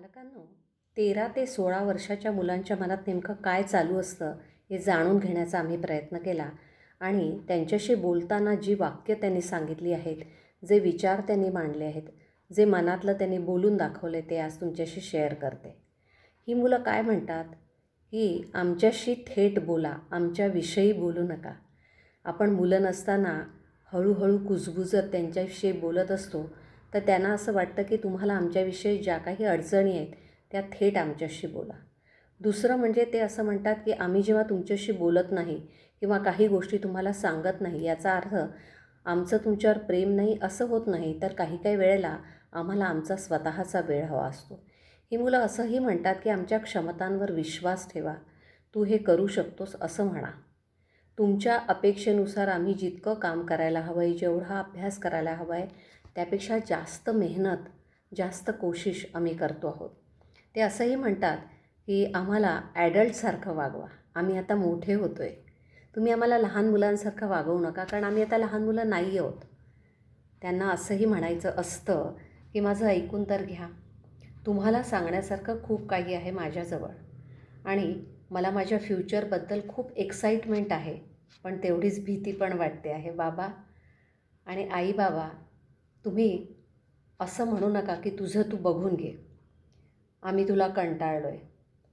पालकांनो तेरा ते सोळा वर्षाच्या मुलांच्या मनात नेमकं काय चालू असतं हे जाणून घेण्याचा आम्ही प्रयत्न केला आणि त्यांच्याशी बोलताना जी वाक्य त्यांनी सांगितली आहेत जे विचार त्यांनी मांडले आहेत जे मनातलं त्यांनी बोलून दाखवले ते आज तुमच्याशी शेअर करते. ही मुलं काय म्हणतात? की आमच्याशी थेट बोला आमच्याविषयी बोलू नका. आपण मुलं नसताना हळूहळू कुजबुजत त्यांच्याविषयी बोलत असतो तर त्यांना असं वाटतं की तुम्हाला आमच्याविषयी ज्या काही अडचणी आहेत त्या थेट आमच्याशी बोला. दुसरं म्हणजे ते असं म्हणतात की आम्ही जेव्हा तुमच्याशी बोलत नाही किंवा काही गोष्टी तुम्हाला सांगत नाही याचा अर्थ आमचं तुमच्यावर प्रेम नाही असं होत नाही तर काही काही वेळेला आम्हाला आमचा स्वतःचा वेळ हवा असतो. ही मुलं असंही म्हणतात की आमच्या क्षमतांवर विश्वास ठेवा. तू हे करू शकतोस असं म्हणा. तुमच्या अपेक्षेनुसार आम्ही जितकं काम करायला हवं आहे जेवढा अभ्यास करायला हवा आहे त्यापेक्षा जास्त मेहनत जास्त कोशिश आम्ही करतो आहोत. ते असंही म्हणतात की आम्हाला ॲडल्टसारखं वागवा. आम्ही आता मोठे होतो आहे तुम्ही आम्हाला लहान मुलांसारखं वागवू नका कारण आम्ही आता लहान मुलं नाही आहोत. त्यांना असंही म्हणायचं असतं की माझं ऐकून तर घ्या. तुम्हाला सांगण्यासारखं खूप काही आहे माझ्याजवळ. आणि मला माझ्या फ्युचरबद्दल खूप एक्साइटमेंट आहे पण तेवढीच भीती पण वाटते आहे. बाबा आणि आई बाबा तुम्ही असं म्हणू नका की तुझं तू बघून घे. आम्ही तुला कंटाळलो आहे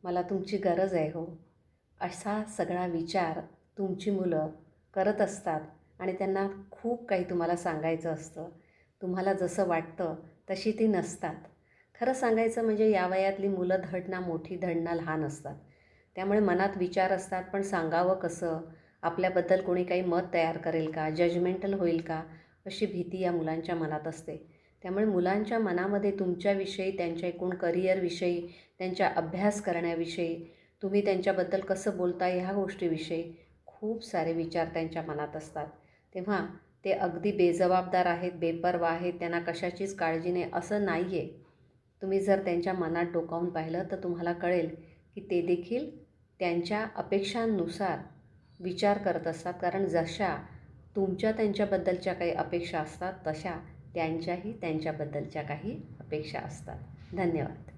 मला तुमची गरज आहे हो. असा सगळा विचार तुमची मुलं करत असतात आणि त्यांना खूप काही तुम्हाला सांगायचं असतं. तुम्हाला जसं वाटतं तशी ती नसतात. खरं सांगायचं म्हणजे या वयातली मुलं धड ना मोठी धड ना लहान असतात. त्यामुळे मनात विचार असतात पण सांगावं कसं? आपल्याबद्दल कोणी काही मत तयार करेल का? जजमेंटल होईल का? अशी भीती या मुलांच्या मनात असते. त्यामुळे मुलांच्या मनामध्ये तुमच्याविषयी त्यांच्या एकूण करिअरविषयी त्यांच्या अभ्यास करण्याविषयी तुम्ही त्यांच्याबद्दल कसं बोलता ह्या गोष्टीविषयी खूप सारे विचार त्यांच्या मनात असतात. तेव्हा ते अगदी बेजबाबदार आहेत बेपर्वा आहेत त्यांना कशाचीच काळजी नाही असं नाही आहे तुम्ही जर त्यांच्या मनात डोकावून पाहिलं तर तुम्हाला कळेल की ते देखील त्यांच्या अपेक्षांनुसार विचार करत असतात. कारण जशा तुमच्या त्यांच्याबद्दलच्या काही अपेक्षा असतात तशा त्यांच्याही त्यांच्याबद्दलच्या काही अपेक्षा असतात. धन्यवाद.